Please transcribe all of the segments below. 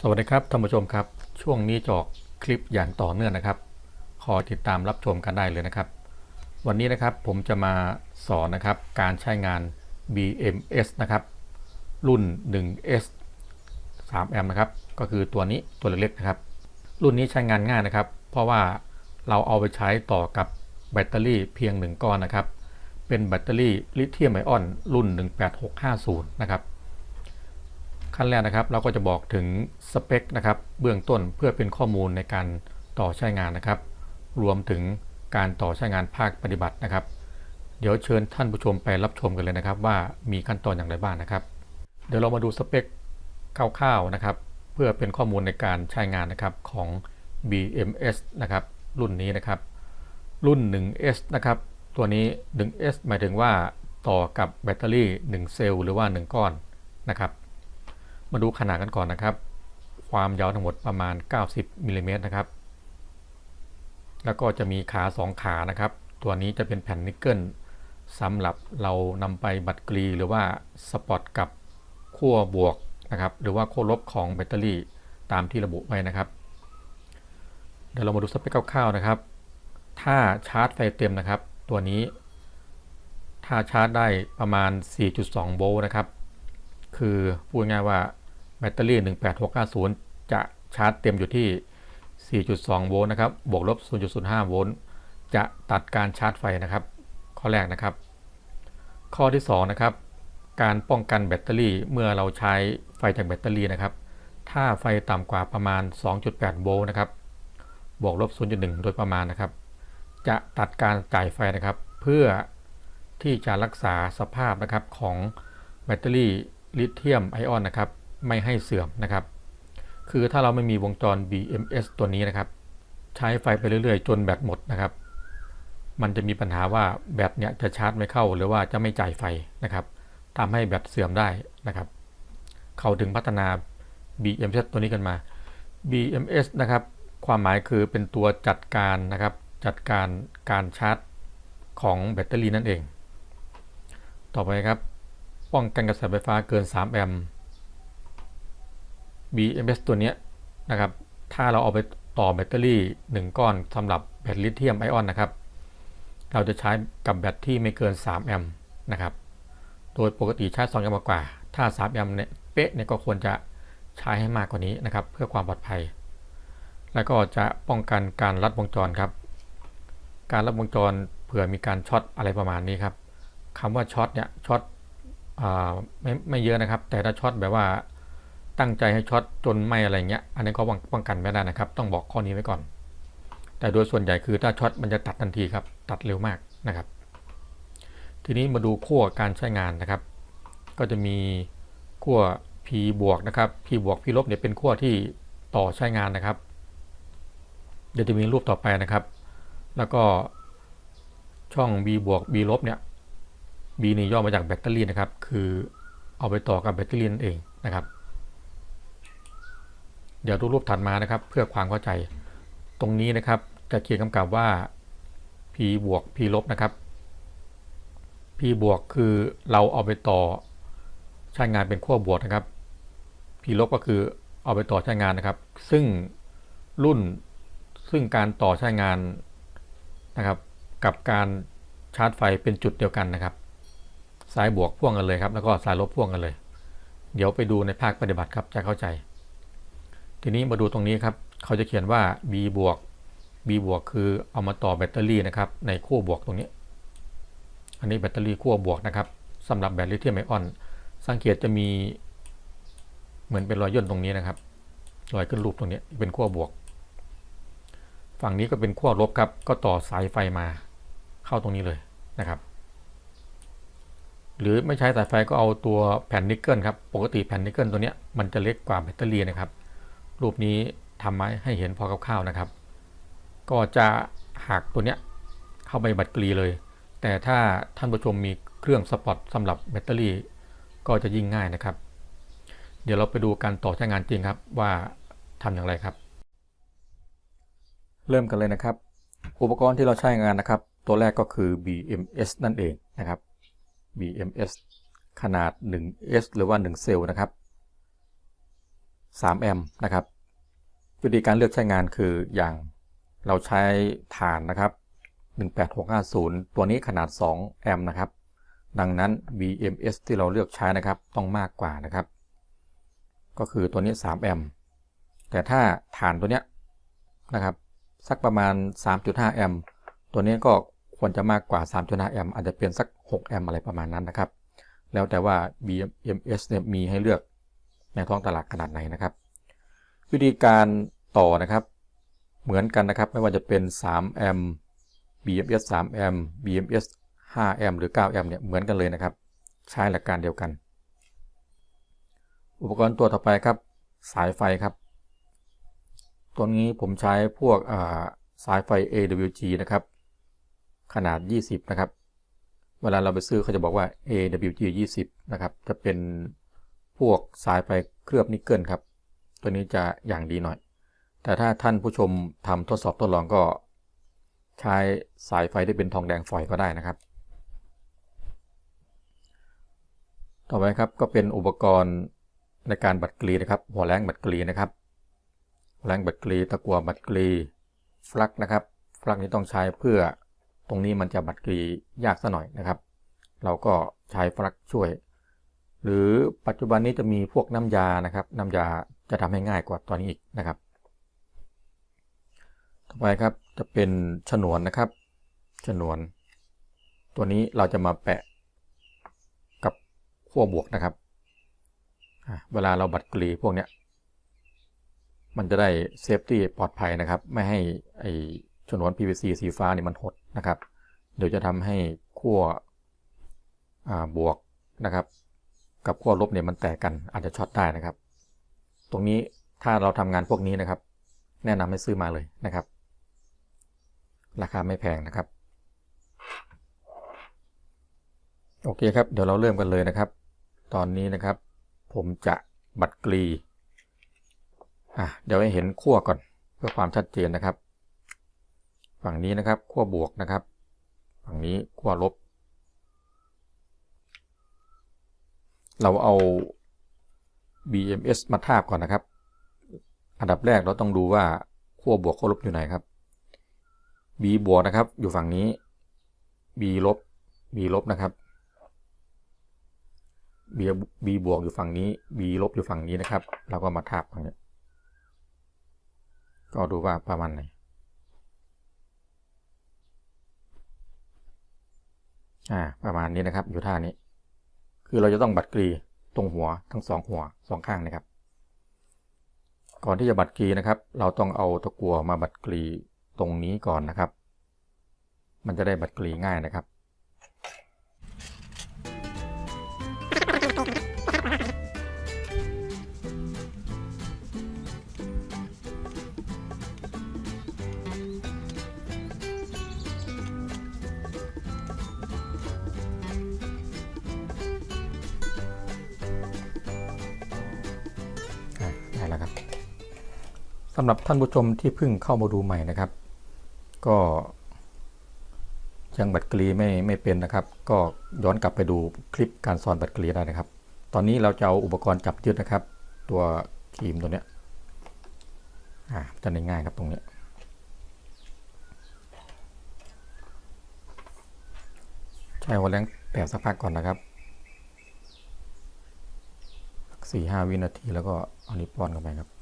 สวัสดีครับท่านผู้ชมครับ ช่วงนี้จะอกคลิปอย่างต่อเนื่องนะครับคอยติดตามรับชมกันได้เลยนะครับ วันนี้นะครับผมจะมาสอนนะครับการใช้งาน BMS นะครับ รุ่น 1S 3 a m นะครับ ก็คือตัวนี้ตัวเล็กๆนะครับ รุ่นนี้ใช้งานง่ายนะครับ เพราะว่าเราเอาไปใช้ต่อกับแบตเตอรี่เพียง 1 ก้อนนะครับ เป็นแบตเตอรี่ลิเธียมไอออนรุ่น 18650 นะครับ ขั้นแรกนะครับเราก็จะบอกถึงสเปคนะครับเบื้องต้นเพื่อเป็นข้อมูลในการต่อใช้งานนะครับ รวมถึงการต่อใช้งานภาคปฏิบัตินะครับ เดี๋ยวเชิญท่านผู้ชมไปรับชมกันเลยนะครับ ว่ามีขั้นตอนอย่างไรบ้างนะครับ เดี๋ยวเรามาดูสเปคคร่าวๆนะครับ เพื่อเป็นข้อมูลในการใช้งานนะครับของ BMS นะครับรุ่นนี้นะครับ รุ่น 1S นะครับ ตัวนี้ 1S หมายถึงว่าต่อกับแบตเตอรี่ 1 เซลล์หรือว่า 1 ก้อนนะครับ มาดูขนาดกันก่อนนะครับ ความยาวทั้งหมดประมาณ 90มิลลิเมตรนะครับ แล้วก็จะมีขา 2 ขานะครับ ตัวนี้จะเป็นแผ่นนิกเกิลสำหรับเรานำไปบัดกรีหรือว่าสปอตกับขั้วบวกนะครับ หรือว่าขั้วลบของแบตเตอรี่ตามที่ระบุไว้นะครับ เดี๋ยวเรามาดูสเปคคร่าวๆนะครับ ถ้าชาร์จไฟเต็มนะครับ ตัวนี้ ถ้าชาร์จได้ประมาณ 4.2 โวลต์นะครับ คือพูดง่ายว่าแบตเตอรี่ 18650จะชาร์จเต็มอยู่ที่ 4.2 โวลต์นะครับ บวกลบ 0.05 โวลต์ จะตัดการชาร์จไฟนะครับ ข้อแรกนะครับ ข้อที่ 2 นะครับ การป้องกันแบตเตอรี่เมื่อเราใช้ไฟจากแบตเตอรี่นะครับ ถ้าไฟต่ำกว่าประมาณ 2.8 โวลต์นะครับ บวกลบ 0.1 โดยประมาณนะครับ จะตัดการจ่ายไฟนะครับ เพื่อที่จะรักษาสภาพนะครับของแบตเตอรี่ ลิเธียมไอออนนะครับ ไม่ให้เสื่อมนะครับ คือถ้าเราไม่มีวงจร BMS ตัวนี้นะครับ ใช้ไฟไปเรื่อยๆ จนแบตหมดนะครับ มันจะมีปัญหาว่าแบตเนี่ยจะชาร์จไม่เข้าหรือว่าจะไม่จ่ายไฟนะครับทำให้แบตเสื่อมได้นะครับ เขาถึงพัฒนา BMS ตัวนี้กันมา BMS นะครับ ความหมายคือเป็นตัวจัดการนะครับ จัดการการชาร์จของแบตเตอรี่นั่นเอง ต่อไปครับ ป้องกันกระแสไฟฟ้าเกิน 3 แอมป์ BMS ตัวนี้นะครับ ถ้าเราเอาไปต่อแบตเตอรี่ 1 ก้อนสำหรับแบตลิเธียมไอออนนะครับ เราจะใช้กับแบตที่ไม่เกิน 3 แอมป์นะครับ โดยปกติใช้2แอมป์กว่า ถ้า 3 แอมป์เนี่ยเป๊ะเนี่ยก็ควรจะใช้ให้มากกว่านี้นะครับ เพื่อความปลอดภัย แล้วก็จะป้องกันการลัดวงจรครับ การลัดวงจรเผื่อมีการช็อตอะไรประมาณนี้ครับคำว่าช็อตเนี่ยช็อต ไม่ไม่เยอะนะครับ แต่ถ้าช็อตแบบว่าตั้งใจให้ช็อตจนไม่อะไรเงี้ย อันนี้ก็ป้องกันไม่ได้นะครับ ต้องบอกข้อนี้ไว้ก่อน แต่โดยส่วนใหญ่คือถ้าช็อตมันจะตัดทันทีครับ ตัดเร็วมากนะครับ ทีนี้มาดูขั้วการใช้งานนะครับ ก็จะมีขั้ว P บวกนะครับ P บวก P ลบเนี่ยเป็นขั้วที่ต่อใช้งานนะครับ เดี๋ยวจะมีรูปต่อไปนะครับ แล้วก็ช่อง B บวก B ลบเนี่ย B นี่ย่อมาจากแบตเตอรี่นะครับ คือเอาไปต่อกับแบตเตอรี่นั่นเองนะครับ เดี๋ยวดูรูปถัดมานะครับ เพื่อความเข้าใจ ตรงนี้นะครับจะเขียนกำกับว่า P บวก P ลบนะครับ P บวกคือเราเอาไปต่อใช้งานเป็นขั้วบวกนะครับ P ลบก็คือเอาไปต่อใช้งานนะครับ ซึ่งรุ่นซึ่งการต่อใช้งานนะครับ กับการชาร์จไฟเป็นจุดเดียวกันนะครับ สายบวกพ่วงกันเลยครับ แล้วก็สายลบพ่วงกันเลย เดี๋ยวไปดูในภาคปฏิบัติครับจะเข้าใจ ทีนี้มาดูตรงนี้ครับ เขาจะเขียนว่า B บวก B บวกคือเอามาต่อแบตเตอรี่นะครับ ในขั้วบวกตรงนี้ อันนี้แบตเตอรี่ขั้วบวกนะครับสำหรับแบตลิเธียมไอออน สังเกตจะมีเหมือนเป็นรอยย่นตรงนี้นะครับรอยขึ้นรูปตรงนี้เป็นขั้วบวก ฝั่งนี้ก็เป็นขั้วลบครับ ก็ต่อสายไฟมาเข้าตรงนี้เลยนะครับ หรือไม่ใช้สายไฟก็เอาตัวแผ่นนิกเกิลครับปกติแผ่นนิกเกิลตัวนี้มันจะเล็กกว่าแบตเตอรี่นะครับ รูปนี้ทำมาให้เห็นพอคร่าวๆนะครับ ก็จะหักตัวเนี้ยเข้าไปบัตรกรีเลย แต่ถ้าท่านผู้ชมมีเครื่องสปอตสำหรับแบตเตอรี่ก็จะยิ่งง่ายนะครับ เดี๋ยวเราไปดูการต่อใช้งานจริงครับว่าทำอย่างไรครับ เริ่มกันเลยนะครับ อุปกรณ์ที่เราใช้งานนะครับ ตัวแรกก็คือ BMS นั่นเองนะครับ BMS ขนาด 1S หรือว่า 1 เซลล์นะครับ 3 แอมป์นะครับ วิธีการเลือกใช้งานคืออย่างเราใช้ฐานนะครับ 18650 ตัวนี้ขนาด 2 แอมป์นะครับ ดังนั้น BMS ที่เราเลือกใช้นะครับ ต้องมากกว่านะครับ ก็คือตัวนี้ 3 แอมป์แต่ถ้าฐานตัวเนี้ยนะครับ สักประมาณ 3.5 แอมป์ตัวนี้ก็ ควรจะมากกว่า 3.5 แอมป์อาจจะเป็นสัก 6 แอมป์อะไรประมาณนั้นนะครับ แล้วแต่ว่า BMS เนี่ยมีให้เลือกในท้องตลาดขนาดไหนนะครับ วิธีการต่อนะครับ เหมือนกันนะครับ ไม่ว่าจะเป็น 3 แอมป์ BMS 3 แอมป์ BMS 5 แอมป์หรือ 9 แอมป์เนี่ยเหมือนกันเลยนะครับ ใช้หลักการเดียวกัน อุปกรณ์ตัวต่อไปครับ สายไฟครับ ตัวนี้ผมใช้พวกสายไฟ AWG นะครับ ขนาด 20 นะครับ เวลาเราไปซื้อเขาจะบอกว่า AWG 20 นะครับ จะเป็นพวกสายไฟเคลือบนิกเกิลครับ ตัวนี้จะอย่างดีหน่อย แต่ถ้าท่านผู้ชมทำทดสอบทดลองก็ ใช้สายไฟที่เป็นทองแดงฝอยก็ได้นะครับ ต่อไปครับก็เป็นอุปกรณ์ในการบัดกรีนะครับ หัวแรงบัดกรีนะครับหัวแรงบัดกรีตะกัวบัดกรีฟลักนะครับ ฟลักนี้ต้องใช้เพื่อ ตรงนี้มันจะบัดกรียากซะหน่อยนะครับ เราก็ใช้ฟลักช่วย หรือปัจจุบันนี้จะมีพวกน้ำยานะครับน้ำยาจะทำให้ง่ายกว่าตอนนี้อีกนะครับต่อไปครับจะเป็นฉนวนนะครับ ฉนวน ตัวนี้เราจะมาแปะกับขั้วบวกนะครับเวลาเราบัดกรีพวกเนี้ยมันจะได้เซฟตี้ปลอดภัยนะครับ ไม่ให้ไอ ฉนวน PVC สีฟ้านี่มันหดนะครับ เดี๋ยวจะทำให้ขั้วบวกนะครับ กับขั้วลบเนี่ยมันแตกกันอาจจะช็อตได้นะครับ ตรงนี้ถ้าเราทำงานพวกนี้นะครับ แนะนำให้ซื้อมาเลยนะครับ ราคาไม่แพงนะครับ โอเคครับ เดี๋ยวเราเริ่มกันเลยนะครับ ตอนนี้นะครับ ผมจะบัดกรีอะเดี๋ยวให้เห็นขั้วก่อนเพื่อความชัดเจนนะครับ ฝั่งนี้นะครับขั้วบวกนะครับ ฝั่งนี้ขั้วลบ เราเอา BMS มาทาบก่อนนะครับ อันดับแรกเราต้องดูว่าขั้วบวกขั้วลบอยู่ไหนครับ B บวกนะครับอยู่ฝั่งนี้ B ลบ B ลบนะครับ B B บวกอยู่ฝั่งนี้ B ลบอยู่ฝั่งนี้นะครับ เราก็มาทาบตรงนี้ ก็ดูว่าประมาณไหน อ่าประมาณนี้นะครับ อยู่ท่านี้ คือเราจะต้องบัดกรีตรงหัวทั้งสองหัวสองข้างนะครับ ก่อนที่จะบัดกรีนะครับ เราต้องเอาตะกั่วมาบัดกรีตรงนี้ก่อนนะครับ มันจะได้บัดกรีง่ายนะครับ สำหรับท่านผู้ชมที่เพิ่งเข้ามาดูใหม่นะครับ ก็ยังบัตรกรีไม่ไม่เป็นนะครับ ก็ย้อนกลับไปดูคลิปการสอนบัตรกรีได้นะครับ ตอนนี้เราจะเอาอุปกรณ์จับยึดนะครับ ตัวครีมตัวเนี้ยอ่าจะง่ายครับตรงนี้ใช้หัวแรงแปะสักพักก่อนนะครับสี่ห้าวินาทีแล้วก็เอานิ้วป้อนเข้าไปครับ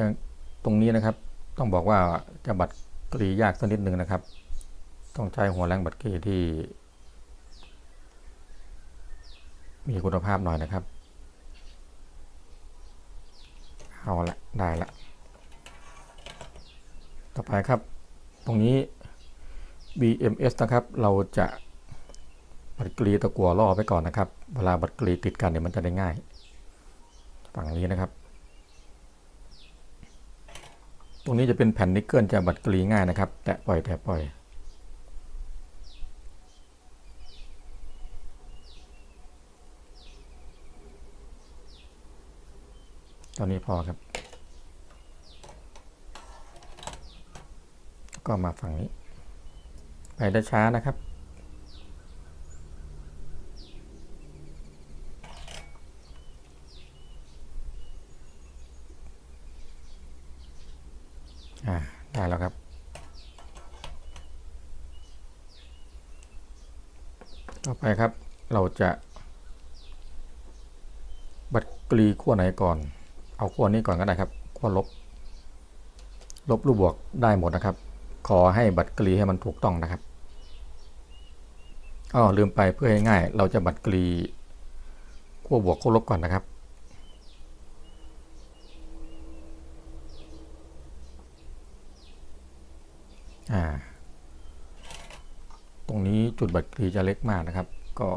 จะตรงนี้นะครับ ต้องบอกว่าจะบัดกรียากสักนิดหนึ่งนะครับ ต้องใช้หัวแรงบัดกรีที่ มีคุณภาพหน่อยนะครับ เอาละได้ละ ต่อไปครับ ตรงนี้ BMS นะครับ เราจะบัดกรีตะกัวล่อไปก่อนนะครับ เวลาบัดกรีติดกันเนี่ยมันจะได้ง่าย ฝั่งนี้นะครับ ต รงนี้จะเป็นแผ่นนิกเกิลจะบัดกรีง่ายนะครับ แตะปล่อยแตะปล่อยตอนนี้พอครับ ก็มาฝั่งนี้ ไปได้ช้านะครับ อ่า ได้แล้วครับ ต่อไปครับเราจะ บัตรกรีขั้วไหนก่อน เอาขั้วนี้ก่อนก็ได้ครับขั้วลบ ลบรูปบวกได้หมดนะครับ ขอให้บัตรกรีให้มันถูกต้องนะครับอ๋อลืมไปเพื่อให้ง่าย เราจะบัตรกรีขั้วบวกขั้วลบก่อนนะครับ อ่า ตรงนี้ จุดบัตรกรีจะเล็กมากนะครับ ก็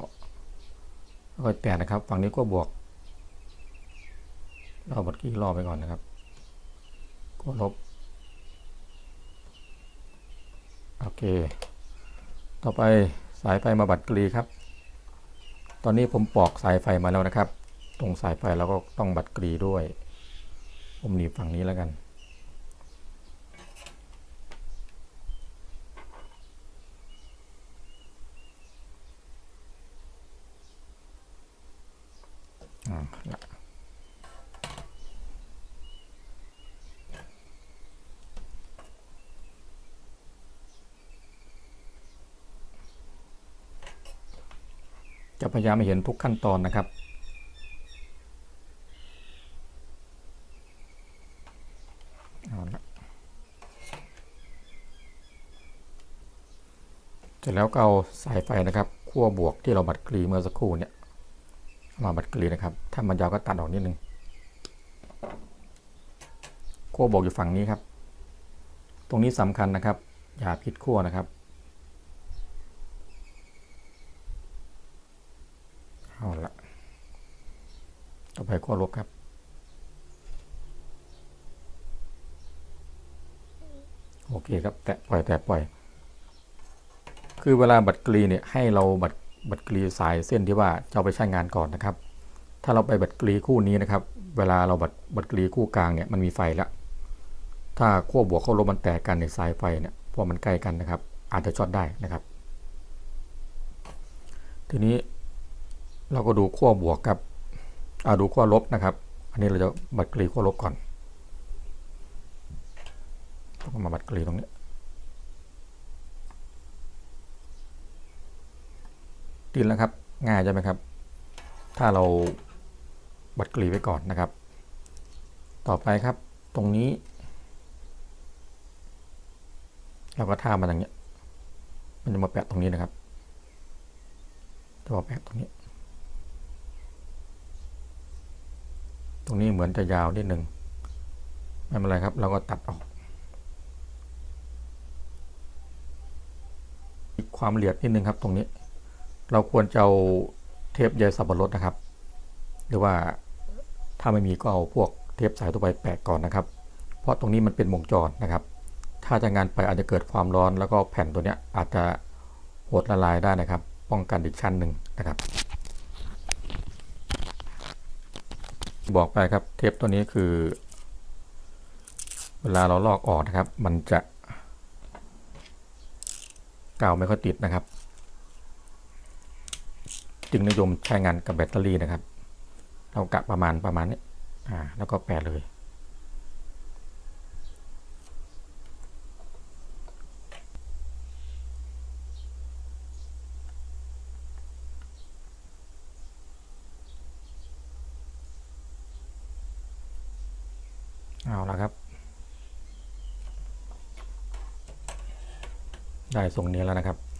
ค่อยแต่นะครับ ฝั่งนี้ก็บวกราบัตรกรีรอไปก่อนนะครับ ก็ลบ โอเค ต่อไปสายไฟมาบัตรกรีครับ ตอนนี้ผมปอกสายไฟมาแล้วนะครับ ตรงสายไฟเราก็ต้องบัตรกรีด้วย ผมหนีบฝั่งนี้แล้วกัน อ่าละ จะพยายามให้เห็นทุกขั้นตอนนะครับเอาละเสร็จแล้วก็เอาสายไฟนะครับขั้วบวกที่เราบัดกรีเมื่อสักครู่เนี่ย มาบัดกรีนะครับ ถ้ามันยาวก็ตัดออกนิดนึงขั้วบวกอยู่ฝั่งนี้ครับ ตรงนี้สำคัญนะครับ อย่าผิดขั้วนะครับเอาละต่อไปขั้วลบครับโอเคครับ แตะปล่อยแตะปล่อย คือเวลาบัตรกรีเนี่ยให้เราบัตร บัตรกรีสายเส้นที่ว่าจะเอาไปใช้งานก่อนนะครับ ถ้าเราไปบัตรกรีคู่นี้นะครับ เวลาเราบัตรบัตรกรีคู่กลางเนี่ยมันมีไฟล้วถ้าขั้วบวกขั้วลบมันแตกกันในสายไฟเนี่ยเพราะมันใกล้กันนะครับ อาจจะช็อตได้นะครับ ทีนี้เราก็ดูขั้วบวกกับอาดูขั้วลบนะครับ อันนี้เราจะบัตรกรีขั้วลบก่อนต้องมาบัตรกรีตรงนี้ ติดแล้วครับ ง่ายใช่ไหมครับ ถ้าเราบัดกรีไว้ก่อนนะครับ ต่อไปครับ ตรงนี้ เราก็ท่ามาอย่างเงี้ย มันจะมาแปะตรงนี้นะครับ จะมาแปะตรงนี้ ตรงนี้เหมือนจะยาวนิดหนึ่งไม่เป็นไรครับ เราก็ตัดออกอีกความละเอียดนิดนึงครับตรงนี้ เราควรจะเอาเทปใยสับปะรดนะครับ หรือว่าถ้าไม่มีก็เอาพวกเทปสายตัวไปแปะก่อนนะครับ เพราะตรงนี้มันเป็นวงจรนะครับ ถ้าจะงานไปอาจจะเกิดความร้อนแล้วก็แผ่นตัวเนี้ยอาจจะหดละลายได้นะครับ ป้องกันอีกชั้นหนึ่งนะครับ บอกไปครับเทปตัวนี้คือ เวลาเราลอกออกนะครับ มันจะกาวไม่ค่อยติดนะครับ จึงนิยมใช้งานกับแบตเตอรี่นะครับเรากะประมาณประมาณนี้อ่าแล้วก็แปะเลยเอาละครับ ได้ทรงนี้แล้วนะครับ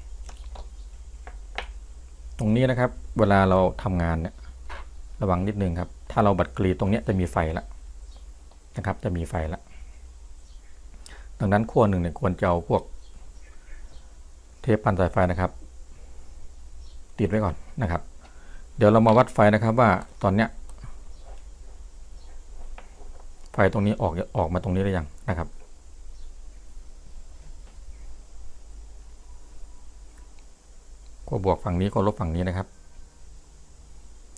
รงนี้นะครับ เวลาเราทำงานเนี่ยระวังนิดนึงครับ ถ้าเราบัดกรีดตรงนี้จะมีไฟแล้วนะครับ จะมีไฟแล้วดังนั้นขั้วหนึ่งเนี่ยควรจะเอาพวกเทปพันสายไฟนะครับ ติดไว้ก่อนนะครับ เดี๋ยวเรามาวัดไฟนะครับว่าตอนเนี้ยไฟตรงนี้ออกออกมาตรงนี้หรือยังนะครับ ก็บวกฝั่งนี้ก็ลบฝั่งนี้นะครับ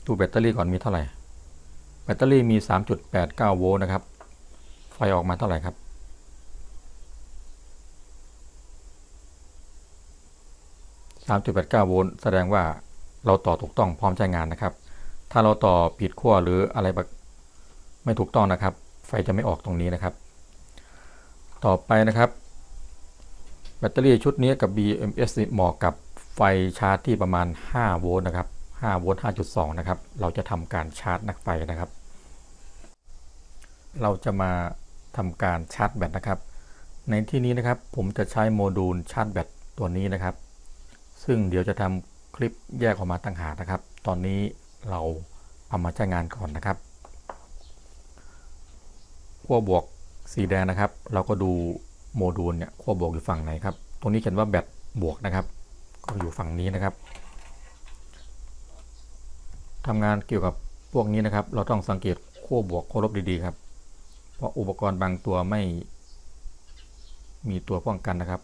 ดูแบตเตอรี่ก่อนมีเท่าไหร่ แบตเตอรี่มี 3.89 โวลต์นะครับ ไฟออกมาเท่าไหร่ครับ 3.89 โวลต์แสดงว่าเราต่อถูกต้องพร้อมใช้งานนะครับ ถ้าเราต่อผิดขั้วหรืออะไรแบบไม่ถูกต้องนะครับ ไฟจะไม่ออกตรงนี้นะครับ ต่อไปนะครับ แบตเตอรี่ชุดนี้กับ BMS เหมาะกับ ไฟชาร์จที่ประมาณ 5 โวลต์นะครับ 5 โวลต์ 5.2 นะครับ เราจะทำการชาร์จนักไฟนะครับ เราจะมาทำการชาร์จแบตนะครับ ในที่นี้นะครับผมจะใช้โมดูลชาร์จแบตตัวนี้นะครับ ซึ่งเดี๋ยวจะทำคลิปแยกออกมาต่างหากนะครับ ตอนนี้เราเอามาใช้งานก่อนนะครับขั้วบวกสีแดงนะครับ เราก็ดูโมดูลเนี่ยขั้วบวกอยู่ฝั่งไหนครับ ตรงนี้เขียนว่าแบตบวกนะครับ ก็อยู่ฝั่งนี้นะครับทำงานเกี่ยวกับพวกนี้นะครับ เราต้องสังเกตขั้วบวกขั้วลบดีๆครับ เพราะอุปกรณ์บางตัวไม่มีตัวป้องกันนะครับ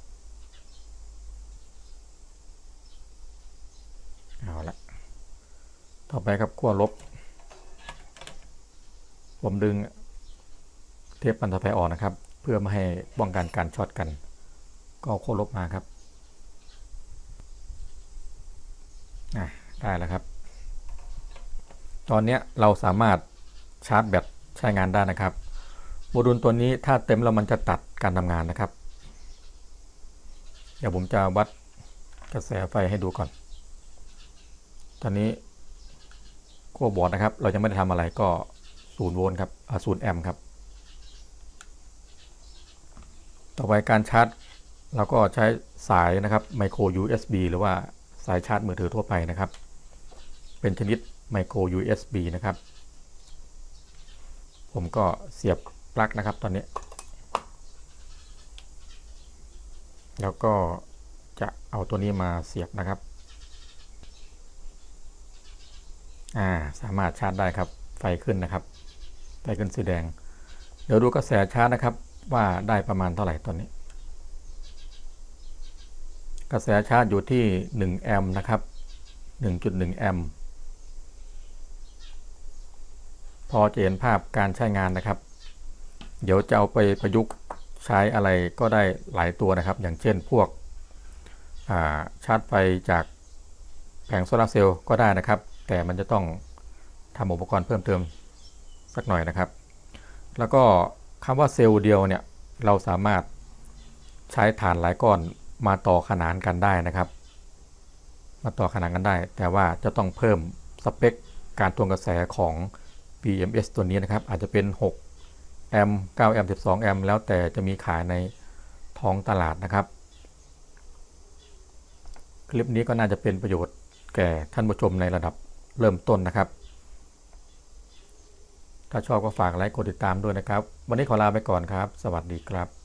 เอาละต่อไปครับขั้วลบ ผมดึงเทปปันทะแพรออกนะครับ เพื่อไม่ให้ป้องกันการช็อตกัน ก็ขั้วลบมาครับ อะได้แล้วครับ ตอนนี้เราสามารถชาร์จแบตใช้งานได้นะครับโมดูลตัวนี้ถ้าเต็มแล้วมันจะตัดการทำงานนะครับ เดี๋ยวผมจะวัดกระแสไฟให้ดูก่อน ตอนนี้ขั้วบอร์ดนะครับ เรายังไม่ได้ทำอะไรก็ศูนย์โวลต์ครับศูนย์แอมป์ครับ ต่อไปการชาร์จเราก็ใช้สายนะครับไมโคร USB หรือว่า สายชาร์จมือถือทั่วไปนะครับ เป็นชนิดไมโคร USB นะครับ ผมก็เสียบปลั๊กนะครับตอนนี้ แล้วก็จะเอาตัวนี้มาเสียบนะครับ อ่า สามารถชาร์จได้ครับ ไฟขึ้นนะครับ ไฟขึ้นสีแดง เดี๋ยวดูกระแสชาร์จนะครับ ว่าได้ประมาณเท่าไหร่ตอนนี้ กระแสชาร์จอยู่ที่ 1 แอมป์นะครับ 1.1 แอมป์พอจะเห็นภาพการใช้งานนะครับ เดี๋ยวจะเอาไปประยุกต์ใช้อะไรก็ได้หลายตัวนะครับ อย่างเช่นพวกชาร์จไฟจากแผงโซลาร์เซลล์ก็ได้นะครับ แต่มันจะต้องทำอุปกรณ์เพิ่มเติมสักหน่อยนะครับ แล้วก็คำว่าเซลล์เดียวเนี่ยเราสามารถใช้ฐานหลายก้อน มาต่อขนานกันได้นะครับ มาต่อขนานกันได้ แต่ว่าจะต้องเพิ่มสเปคการทวงกระแสของ BMS ตัวนี้นะครับ อาจจะเป็น 6 แอมป์ 9 แอมป์ 12 แอมป์ แล้วแต่จะมีขายในท้องตลาดนะครับ คลิปนี้ก็น่าจะเป็นประโยชน์แก่ท่านผู้ชมในระดับเริ่มต้นนะครับ ถ้าชอบก็ฝากไลค์กดติดตามด้วยนะครับ วันนี้ขอลาไปก่อนครับ สวัสดีครับ